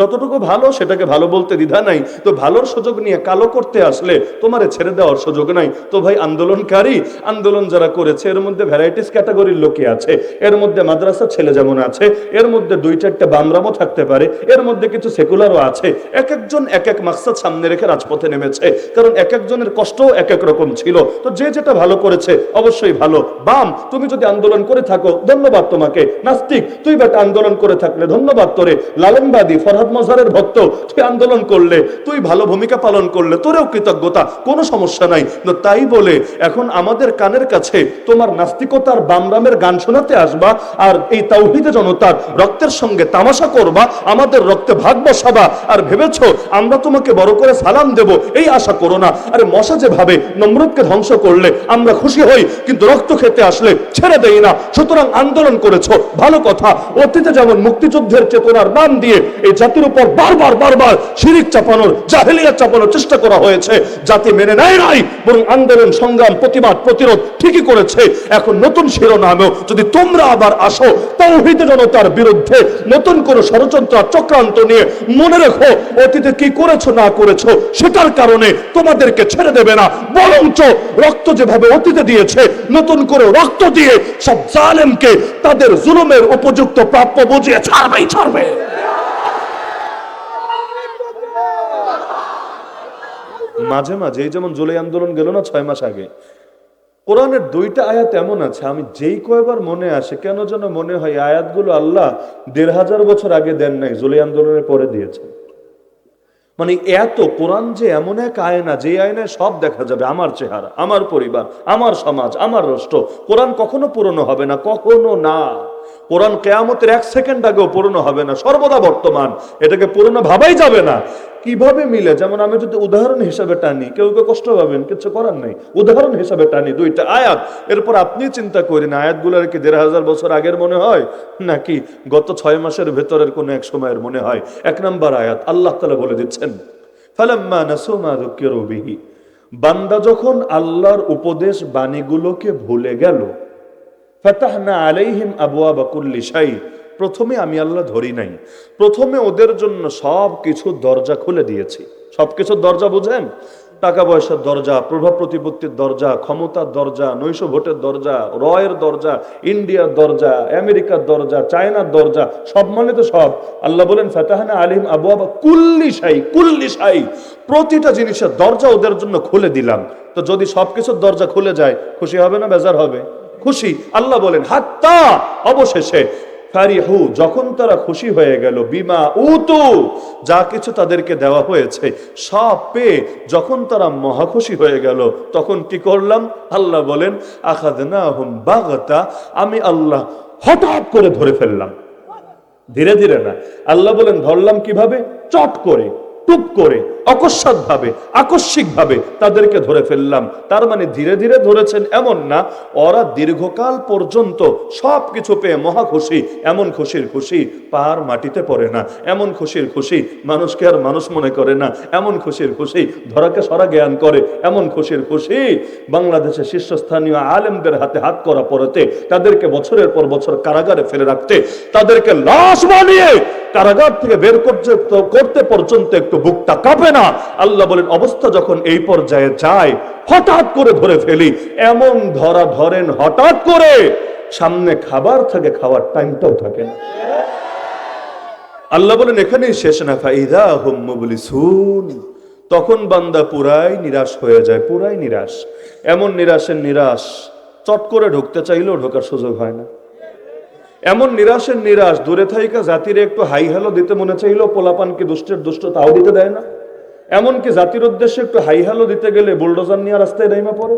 যতটুকু ভালো সেটাকে ভালো বলতে দ্বিধা নাই। তো ভালোর সুযোগ নিয়ে কালো করতে আসলে তোমারে ছেড়ে দেওয়ার সুযোগ নাই। তো ভাই, আন্দোলনকারী, আন্দোলন যারা করেছে, এর মধ্যে ভ্যারাইটিস ক্যাটাগরির লোকই আছে। এর মধ্যে মাদ্রাসার ছেলে যেমন আছে, এর মধ্যে দুই চারটা বামরামও থাকতে পারে, এর মধ্যে কিছু সেকুলারও আছে। এক একজন এক এক মাকসাদ সামনে রেখে রাজপথে নেমেছে। কারণ এক একজনের কষ্টও এক এক রকম ছিল। তো যে যেটা ভালো করেছে, অবশ্যই ভালো। বাম, তুমি যদি আন্দোলন করে থাকো, ধন্যবাদ তোমাকে। নাস্তিক, তুই বেটা আন্দোলন করে থাকলে ধন্যবাদ তোরে। লালনবাদী, ফরহাদ মজারের ভক্ত, তুই আন্দোলন করলে, তুই ভালো ভূমিকা পালন করলে, তোরেও কৃতজ্ঞতা, কোনো সমস্যা নাই। তাই বলে, এখন আমাদের কানের কাছে তোমার নাস্তিকতার বামরামের গান শোনাতে আসবা, আর এই তাওহিদে জনতার রক্তের সঙ্গে তামাশা করবা, আমাদের রক্তে ভাগ বসাবা, আর ভেবেছো আমরা তোমাকে বড় করে সালাম দেব, এই আশা করো না। আরে মশা যেভাবে নমরুদকে ধ্বংস করলে, আমরা খুশি হই, কিন্তু রক্ত খেতে আসলে ছেড়ে দেই না। সুতরাং আন্দোলন করেছ, ভালো কথা। অতীতে যেমন মুক্তিযুদ্ধের চেতনার নাম দিয়ে এই জাতির উপর বারবার বারবার শিরিক চাপানোর জাহেলিয়া চাপানোর চেষ্টা করা হয়েছে। জাতি মেনে নেয় নাই, বরং আন্দোলন, সংগ্রাম, প্রতিবাদ, প্রতিরোধ ঠিকই করেছে। এখন নতুন শিরোনামেও যদি তোমরা আবার আসো, তৌহিদ জনতার বিরুদ্ধে নতুন করে ষড়যন্ত্র চক্রান্ত নিয়ে মনে রেখো, অতীতে কি করেছ, না করেছ, সেটার কারণে তোমাদেরকে ছেড়ে দেবে না। বরঞ্চ রক্ত যেভাবে অতীতে দিয়েছে, নতুন করে রক্ত দিয়ে সব জালেমকে তাদের জুলুমের উপযুক্ত প্রাপ্য বুঝিয়ে ছাড়বেই ছাড়বে মাঝে মাঝে, এই যেমন জুলাই আন্দোলন গেল না ছয় মাস আগে, কোরআনের দুইটা আয়াত এমন আছে, আমি যেই কয়বার মনে আসে, কেন যেন মনে হয় আয়াতগুলো আল্লাহ দেড় হাজার বছর আগে দেন নাই, জুলাই আন্দোলনের পরে দিয়েছে মানে এত কোরআন যে এমন এক আয়না যে আয়নায় সব দেখা যাবে, আমার চেহারা, আমার পরিবার, আমার সমাজ, আমার রাষ্ট্র, কোরআন কখনো পুরনো হবে না, কখনো না। কোরআন কেয়ামতের এক সেকেন্ড আগেও পুরনো হবে না, সর্বদা বর্তমান। এটাকে পুরনো ভাবাই যাবে না। কীভাবে মিলে? যেমন আমি যদি উদাহরণ হিসাবে টানি, কেউ কেউ কষ্ট পাবেন, কিছু করার নাই। উদাহরণ হিসাবে টানি, দুইটা আয়াত। এরপর আপনি চিন্তা করেন, আয়াতগুলোর কি দেড় হাজার বছর আগের মনে হয়? নাকি গত ছয় মাসের ভেতরের কোনো এক সময়ের মনে হয়? এক নম্বর আয়াত, আল্লাহ তালা বলে দিচ্ছেন বান্দা যখন আল্লাহর উপদেশ বাণীগুলোকে ভুলে গেল ফাতাহনা আলাইহিম আবওয়াবা কুল্লি শাই। প্রথমে আমি আল্লাহ ধরি নাই। প্রথমে ওদের জন্য সব কিছু দরজা খুলে দিয়েছি। সব কিছুর দরজা বুঝেন? টাকা পয়সার দরজা, প্রভাব প্রতিপত্তির দরজা, ক্ষমতার দরজা, নৈশ ভোটের দরজা, রয়ের দরজা, ইন্ডিয়ার দরজা, আমেরিকার দরজা, চায়নার দরজা, সব মানে তো সব। আল্লাহ বলেন, ফাতাহানা আলিম আবু আবা কুল্লি সাই কুল্লি সাই প্রতিটা জিনিসের দরজা ওদের জন্য খুলে দিলাম। তো যদি সব কিছুর দরজা খুলে যায়, খুশি হবে না, বেজার হবে? খুশি, আল্লাহ বলেন, হাত্তা, অবশেষে। ফারিহু, যখন তারা খুশি হয়ে গেল, বিমা উতু, যা কিছু তাদেরকে দেওয়া হয়েছে, সব পেয়ে যখন তারা মহাখুশি হয়ে গেল, তখন কি করলাম? আল্লাহ বলেন আখাদনা হুম বাগতা, আমি আল্লাহ হঠাৎ করে ধরে ফেললাম। ধীরে ধীরে না, আল্লাহ বলেন, ধরলাম কীভাবে? চট করে, টুপ করে অকস্মাৎ ভাবে আকস্মিক ভাবে তাদেরকে ধরে ফেললাম। তার মানে ধীরে ধীরে ধরেছেন এমন না, ওরা দীর্ঘকাল পর্যন্ত সব কিছু পেয়ে মহা খুশি। এমন খুশির খুশি পার মাটিতে পড়ে না। এমন খুশির খুশি মানুষকে আর মানুষ মনে করে না। এমন খুশির খুশি ধরাকে সরা জ্ঞান করে। এমন খুশির খুশি বাংলাদেশের শীর্ষস্থানীয় আলেমদের হাতে হাত করা পড়তে তাদেরকে বছরের পর বছর কারাগারে ফেলে রাখতে, তাদেরকে লাশ বানিয়ে কারাগার থেকে বের করতে করতে পর্যন্ত একটু বুকটা কাঁপে না। আল্লাহ বলেন, অবস্থা যখন এই পর্যায়ে যায়, হঠাৎ করে ধরে ফেলি, এমন ধরা ধরেন হঠাৎ করে, সামনে খাবার থাকে, খাওয়ার টাইমটাও থাকে না। আল্লাহ বলেন, এখানেই শেষ না। ফাইদা হুম মুবলিসুন। তখন বান্দা পুরাই নিরাশ হয়ে যায়, পুরাই নিরাশ। এমন নিরাশের নিরাশ, চট করে ঢুকতে চাইলেও ঢোকার সুযোগ হয় না। এমন নিরাশের নিরাশ, দূরে থাইকা জাতির একটু হাই হ্যালো দিতে মনে চাইলেও পোলাপানকে দুষ্টের দুষ্ট তাও দিতে দেয় না। এমনকি জাতির উদ্দেশ্যে একটু হাই হ্যালো দিতে গেলে বুলডোজার নিয়ে রাস্তায় নাইমা পড়ে।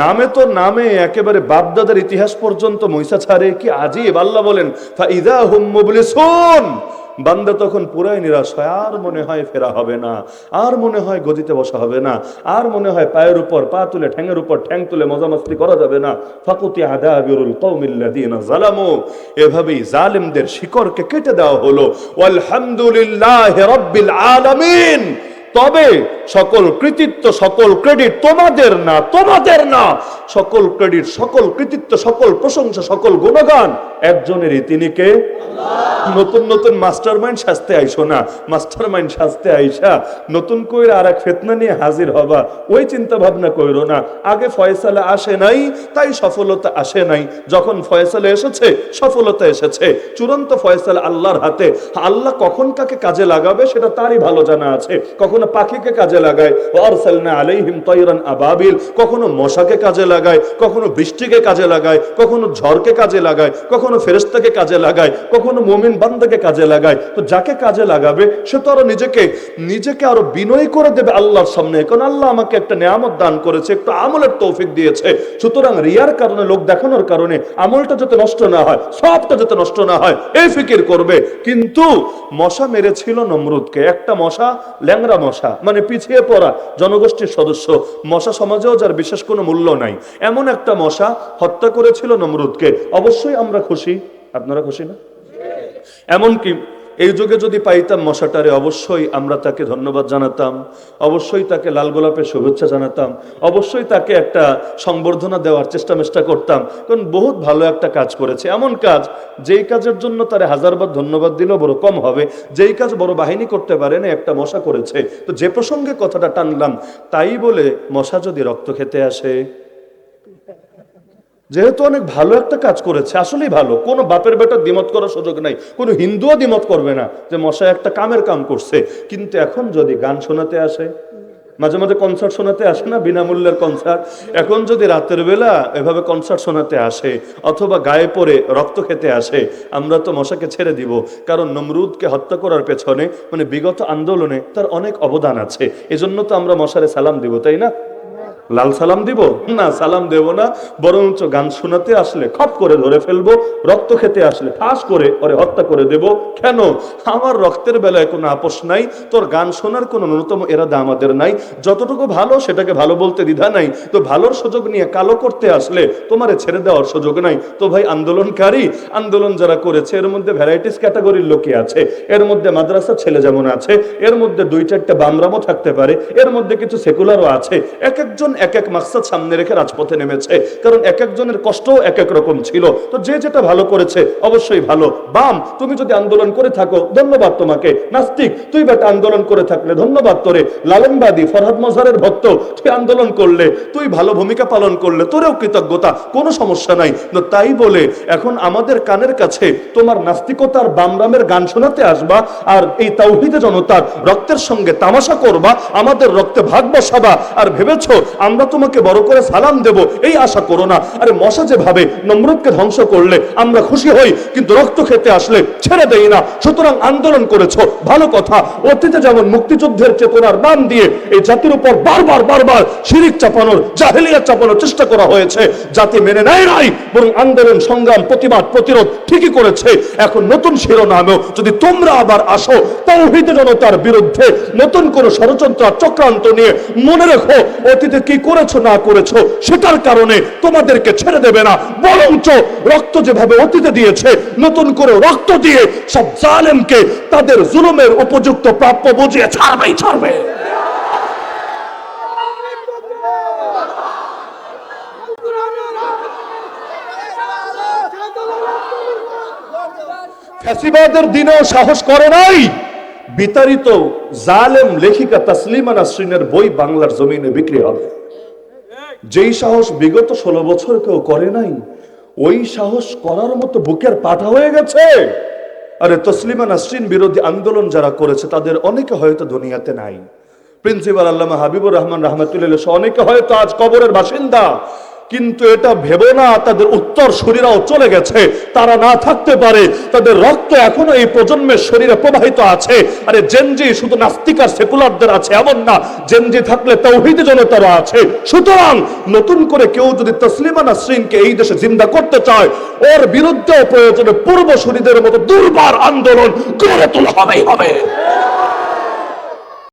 নামে তো নামে, একেবারে বাপদাদার ইতিহাস পর্যন্ত মহিষা ছাড়ে কি আজিব আল্লাহ বলেন হুম মুবলিসুন। বান্দা তখন পুরাই নিরাশ হয়, আর মনে হয় ফেরা হবে না, আর মনে হয় গদিতে বসা হবে না, আর মনে হয় পায়ের উপর, পা তুলে ঠ্যাঙের উপর ঠ্যাং তুলে মজামাস্তি করা যাবে না। ফাকুতি কৌমিল্লাদিন জালামু। এভাবেই জালেমদের শিকড়কে কেটে দেওয়া হলো। আলহামদুলিল্লাহ রব্বিল আলামিন। তবে সকল কৃতিত্ব, সকল ক্রেডিট তোমাদের না তোমাদের না। সকল ক্রেডিট সকল কৃতিত্ব, সকল প্রশংসা, সকল গুণগান একজনেরই তিনি কে? নতুন নতুন মাস্টার মাইন্ড সাজতে আইসো না মাস্টার মাইন্ড সাজতে আইসা, নতুন কইরা আর এক ফেতনা নিয়ে হাজির হবা, ওই চিন্তা ভাবনা কইরো না। আগে ফয়সালা আসে নাই, তাই সফলতা আসে নাই। যখন ফয়সালা এসেছে, সফলতা এসেছে। চূড়ান্ত ফয়সালা আল্লাহর হাতে। আল্লাহ কখন কাকে কাজে লাগাবে সেটা তারই ভালো জানা আছে। কখনো পাখিকে কাজে লাগায়, ওয়ারসালনা আলাইহিম তায়রান আবাবিল কখনো মশাকে কাজে লাগায়, কখনো বৃষ্টিকে কাজে লাগায়, কখনো ঝড়কে কাজে লাগায়, কখনো ফেরেশতাকে কাজে লাগায়, কখনো মুমিন বান্দাকে কাজে লাগায়। তো যাকে কাজে লাগাবে, সে তো আরও নিজেকে নিজেকে আরও বিনয় করে দেবে আল্লাহর সামনে। কারণ আল্লাহ আমাকে একটা নিয়ামত দান করেছে, একটু আমলের তৌফিক দিয়েছে। সুতরাং রিয়ার কারণে, লোক দেখানোর কারণে আমলটা যাতে নষ্ট না হয়, সবটা যাতে নষ্ট না হয়, এই ফিকির করবে। কিন্তু মশা মেরেছিল নমরুদকে। একটা মশা ল্যাংরা মশা মানে পিছিয়ে পড়া জনগোষ্ঠীর সদস্য। মশা সমাজেও যার বিশেষ কোনো মূল্য নাই। এমন একটা মশা হত্যা করেছিল নমরুদকে। অবশ্যই আমরা খুশি। আপনারা খুশি না? এমনকি এই যুগে যদি পাইতাম মশাটারে, অবশ্যই আমরা তাকে ধন্যবাদ জানাতাম, অবশ্যই তাকে লাল গোলাপের শুভেচ্ছা জানাতাম, অবশ্যই তাকে একটা সংবর্ধনা দেওয়ার চেষ্টা মেষ্টা করতাম, কারণ বহুত ভালো একটা কাজ করেছে। এমন কাজ, যেই কাজের জন্য তারে হাজারবার ধন্যবাদ দিলেও বড় কম হবে, যেই কাজ বড় বাহিনী করতে পারে না, একটা মশা করেছে। তো যে প্রসঙ্গে কথাটা টানলাম, তাই বলে মশা যদি রক্ত খেতে আসে যেহেতু অনেক ভালো একটা কাজ করেছে, আসলেই ভালো। কোনো বাপের বেটা দ্বিমত করার সুযোগ নাই, কোনো হিন্দুও দ্বিমত করবে না যে মশাই একটা কামের কাম করছে। কিন্তু এখন যদি গান শোনাতে আসে, মাঝে মাঝে কনসার্ট শোনাতে আসে না, বিনামূল্যের কনসার্ট এখন যদি রাতের বেলা এভাবে কনসার্ট শোনাতে আসে, অথবা গায়ে পরে রক্ত খেতে আসে, আমরা তো মশাকে ছেড়ে দিব। কারণ নমরুদকে হত্যা করার পেছনে মানে বিগত আন্দোলনে তার অনেক অবদান আছে। এজন্য তো আমরা মশারে সালাম দিব, তাই না? লাল সালাম দিব? না, সালাম দেব না। বরঞ্চ গান শোনাতে আসলে খপ করে ধরে ফেলব, রক্ত খেতে আসলে ঠাস করে ওরে হত্যা করে দেব। কেন? আমার রক্তের বেলায় কোনো আপোষ নাই, তোর গান শোনার কোনো ন্যূনতম এরাদা আমাদের নাই। যতটুকু ভালো সেটাকে ভালো বলতে দ্বিধা নাই। তো ভালোর সুযোগ নিয়ে কালো করতে আসলে তোমারে ছেড়ে দেওয়ার সুযোগ নাই। তো ভাই, আন্দোলনকারী, আন্দোলন যারা করেছে, এর মধ্যে ভ্যারাইটিস ক্যাটাগরির লোকই আছে। এর মধ্যে মাদ্রাসার ছেলে যেমন আছে, এর মধ্যে দুই চারটা বামরামও থাকতে পারে, এর মধ্যে কিছু সেকুলারও আছে। এক একজন এক এক মাকসাদ সামনে রেখে রাজপথে নেমেছে। কারণ এক একজনের কষ্টও এক এক রকম ছিল। তো যে যেটা ভালো করেছে, অবশ্যই ভালো। বাম, তুমি যদি আন্দোলন করে থাকো, ধন্যবাদ তোমাকে। নাস্তিক, তুই বেটা আন্দোলন করে থাকলে ধন্যবাদ তোরে। লালনবাদী, ফরহাদ মজারের ভক্ত, তুই আন্দোলন করলে, তুই ভালো ভূমিকা পালন করলে, তোরেও কৃতজ্ঞতা, কোনো সমস্যা নাই। তাই বলে, এখন আমাদের কানের কাছে তোমার নাস্তিকতার বামরামের গান শোনাতে আসবা, আর এই তাওহিদে জনতার রক্তের সঙ্গে তামাশা করবা, আমাদের রক্তে ভাগ বসাবা, আর ভেবেছো আমরা তোমাকে বড় করে সালাম দেব, এই আশা করো না। আরে মশা যেভাবে নমরুদকে ধ্বংস করলে, আমরা খুশি হই, কিন্তু রক্ত খেতে আসলে ছেড়ে দেই না। সুতরাং আন্দোলন করেছ, ভালো কথা। অতীতে যেমন মুক্তিযুদ্ধের চেতনার নাম দিয়ে এই জাতির উপর বারবার বারবার শিরিক চাপানোর, জাহেলিয়া চাপানোর চেষ্টা করা হয়েছে, জাতি মেনে নেয় নাই, বরং আন্দোলন, সংগ্রাম, প্রতিবাদ, প্রতিরোধ ঠিকই করেছে। এখন নতুন শিরোনামেও যদি তোমরা আবার আসো, তৌহিদ জনতার বিরুদ্ধে নতুন করে ষড়যন্ত্র চক্রান্ত নিয়ে মনে রেখো, অতীতে কি করেছ, না করেছ, সেটার কারণে তোমাদেরকে ছেড়ে দেবে না। বরঞ্চ রক্ত যেভাবে অতীতে দিয়েছে, নতুন করে রক্ত দিয়ে সব জালেমকে তাদের জুলুমের উপযুক্ত প্রাপ্য বুঝিয়ে ছাড়বেই ছাড়বে। ফ্যাসিবাদের বিতাড়িত জালেম লেখিকা তাসলিমা নাসরিনের বই বাংলার জমিনে বিক্রি হবে। যেই সাহস বিগত ষোলো বছর কেউ করে নাই, ওই সাহস করার মতো বুকের পাঠা হয়ে গেছে। আরে তসলিমা নাসরিন বিরোধী আন্দোলন যারা করেছে, তাদের অনেকে হয়তো দুনিয়াতে নাই। প্রিন্সিপাল আল্লামা হাবিবুর রহমান রহমতুল্লাহ অনেকে হয়তো আজ কবরের বাসিন্দা। কিন্তু এটা ভেবো না, তাদের উত্তর শরীরাও চলে গেছে। তারা না থাকতে পারে, তাদের রক্ত এখনও এই প্রজন্মের শরীরে প্রবাহিত আছে। আরে জেনজি শুধু নাস্তিকার সেকুলারদের আছে, এমন না। জেনজি থাকলে তৌহিদি জনতারা আছে। সুতরাং নতুন করে কেউ যদি তসলিমা নাসরিনকে এই দেশে জিন্দা করতে চায়, ওর বিরুদ্ধে প্রয়োজনে পূর্বসূরীদের মতো দুর্বার আন্দোলন গড়ে তোলা হবে।